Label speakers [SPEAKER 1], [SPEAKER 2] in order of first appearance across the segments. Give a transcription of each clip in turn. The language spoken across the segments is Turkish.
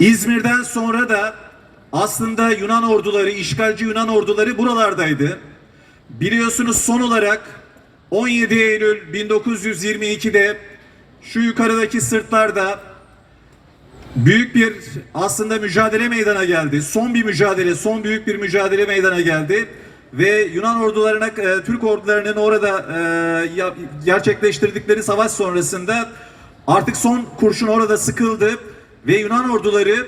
[SPEAKER 1] İzmir'den sonra da aslında Yunan orduları, işgalci Yunan orduları buralardaydı. Biliyorsunuz son olarak 17 Eylül 1922'de şu yukarıdaki sırtlarda büyük bir aslında mücadele meydana geldi. Son bir mücadele, son büyük bir mücadele meydana geldi. Ve Yunan ordularına, e, Türk ordularının orada e, gerçekleştirdikleri savaş sonrasında artık son kurşun orada sıkıldı. Ve Yunan orduları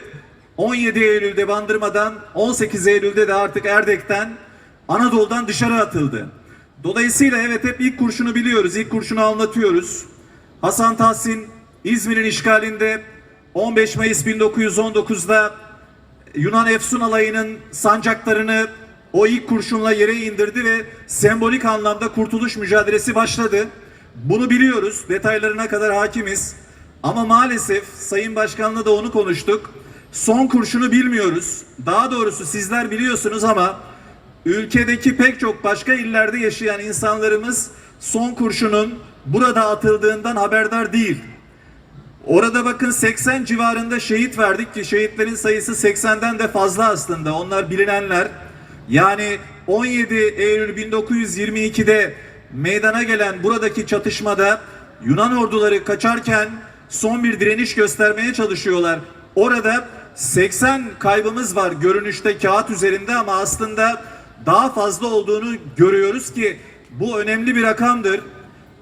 [SPEAKER 1] 17 Eylül'de Bandırma'dan, 18 Eylül'de de artık Erdek'ten, Anadolu'dan dışarı atıldı. Dolayısıyla evet hep ilk kurşunu biliyoruz, ilk kurşunu anlatıyoruz. Hasan Tahsin İzmir'in işgalinde 15 Mayıs 1919'da Yunan Efsun alayının sancaklarını o ilk kurşunla yere indirdi ve sembolik anlamda kurtuluş mücadelesi başladı. Bunu biliyoruz, detaylarına kadar hakimiz. Ama maalesef Sayın Başkan'la da onu konuştuk. Son kurşunu bilmiyoruz. Daha doğrusu sizler biliyorsunuz ama ülkedeki pek çok başka illerde yaşayan insanlarımız son kurşunun burada atıldığından haberdar değil. Orada bakın 80 civarında şehit verdik ki şehitlerin sayısı 80'den de fazla aslında. Onlar bilinenler. Yani 17 Eylül 1922'de meydana gelen buradaki çatışmada Yunan orduları kaçarken son bir direniş göstermeye çalışıyorlar. Orada 80 kaybımız var görünüşte kağıt üzerinde ama aslında daha fazla olduğunu görüyoruz ki bu önemli bir rakamdır.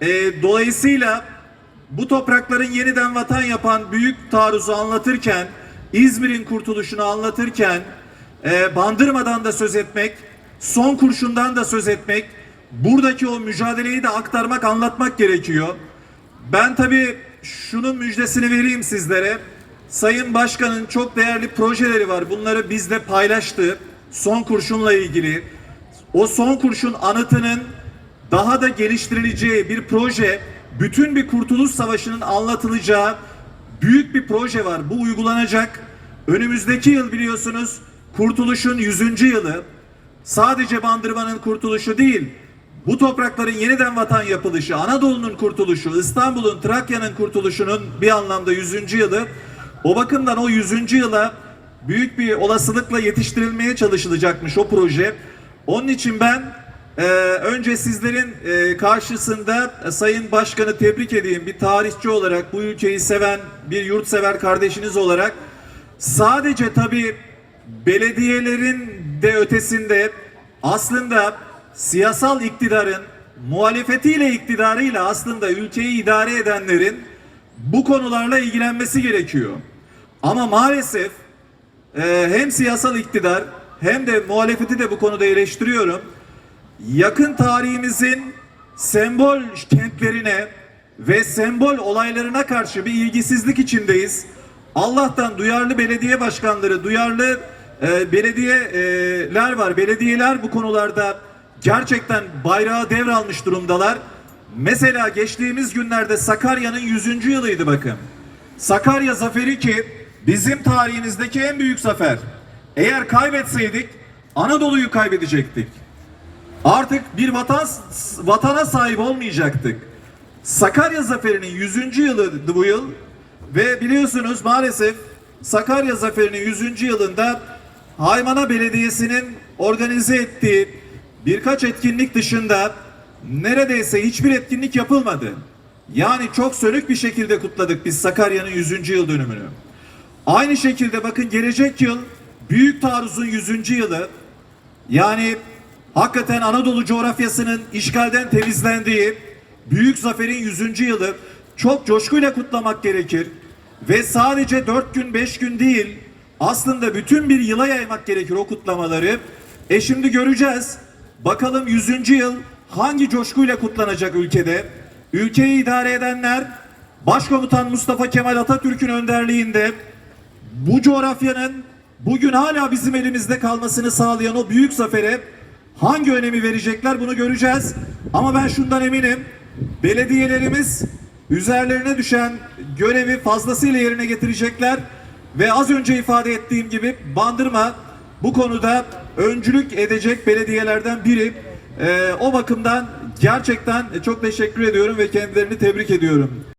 [SPEAKER 1] Ee, dolayısıyla bu toprakların yeniden vatan yapan büyük taarruzu anlatırken, İzmir'in kurtuluşunu anlatırken, e, Bandırma'dan da söz etmek, son kurşundan da söz etmek, buradaki o mücadeleyi de aktarmak, anlatmak gerekiyor. Ben tabii şunun müjdesini vereyim sizlere. Sayın Başkan'ın çok değerli projeleri var. Bunları bizle paylaştı. Son kurşunla ilgili. O son kurşun anıtının daha da geliştirileceği bir proje, bütün bir kurtuluş savaşının anlatılacağı büyük bir proje var. Bu uygulanacak. Önümüzdeki yıl biliyorsunuz kurtuluşun 100. yılı. Sadece Bandırma'nın kurtuluşu değil, bu toprakların yeniden vatan yapılışı, Anadolu'nun kurtuluşu, İstanbul'un, Trakya'nın kurtuluşunun bir anlamda 100. yılı. O bakımdan o 100. yıla büyük bir olasılıkla yetiştirilmeye çalışılacakmış o proje. Onun için ben ee, önce sizlerin e, karşısında e, Sayın Başkan'ı tebrik edeyim. Bir tarihçi olarak, bu ülkeyi seven, bir yurtsever kardeşiniz olarak sadece tabii belediyelerin de ötesinde aslında siyasal iktidarın muhalefetiyle iktidarıyla aslında ülkeyi idare edenlerin bu konularla ilgilenmesi gerekiyor. Ama maalesef e, hem siyasal iktidar hem de muhalefeti de bu konuda eleştiriyorum yakın tarihimizin sembol kentlerine ve sembol olaylarına karşı bir ilgisizlik içindeyiz. Allah'tan duyarlı belediye başkanları, duyarlı e, belediyeler var. Belediyeler bu konularda gerçekten bayrağı devralmış durumdalar. Mesela geçtiğimiz günlerde Sakarya'nın 100. yılıydı bakın. Sakarya zaferi ki bizim tarihimizdeki en büyük zafer. Eğer kaybetseydik Anadolu'yu kaybedecektik. Artık bir vatan vatana sahip olmayacaktık. Sakarya Zaferi'nin 100. yılıydı bu yıl ve biliyorsunuz maalesef Sakarya Zaferi'nin 100. yılında Haymana Belediyesi'nin organize ettiği birkaç etkinlik dışında neredeyse hiçbir etkinlik yapılmadı. Yani çok sönük bir şekilde kutladık biz Sakarya'nın 100. yıl dönümünü. Aynı şekilde bakın gelecek yıl Büyük Taarruz'un 100. yılı. Yani hakikaten Anadolu coğrafyasının işgalden temizlendiği Büyük Zafer'in 100. yılı çok coşkuyla kutlamak gerekir. Ve sadece 4 gün 5 gün değil aslında bütün bir yıla yaymak gerekir o kutlamaları. E şimdi göreceğiz. Bakalım 100. yıl hangi coşkuyla kutlanacak ülkede? Ülkeyi idare edenler Başkomutan Mustafa Kemal Atatürk'ün önderliğinde bu coğrafyanın bugün hala bizim elimizde kalmasını sağlayan o büyük zafere hangi önemi verecekler bunu göreceğiz. Ama ben şundan eminim. Belediyelerimiz üzerlerine düşen görevi fazlasıyla yerine getirecekler ve az önce ifade ettiğim gibi Bandırma bu konuda öncülük edecek belediyelerden biri. Ee, o bakımdan gerçekten çok teşekkür ediyorum ve kendilerini tebrik ediyorum.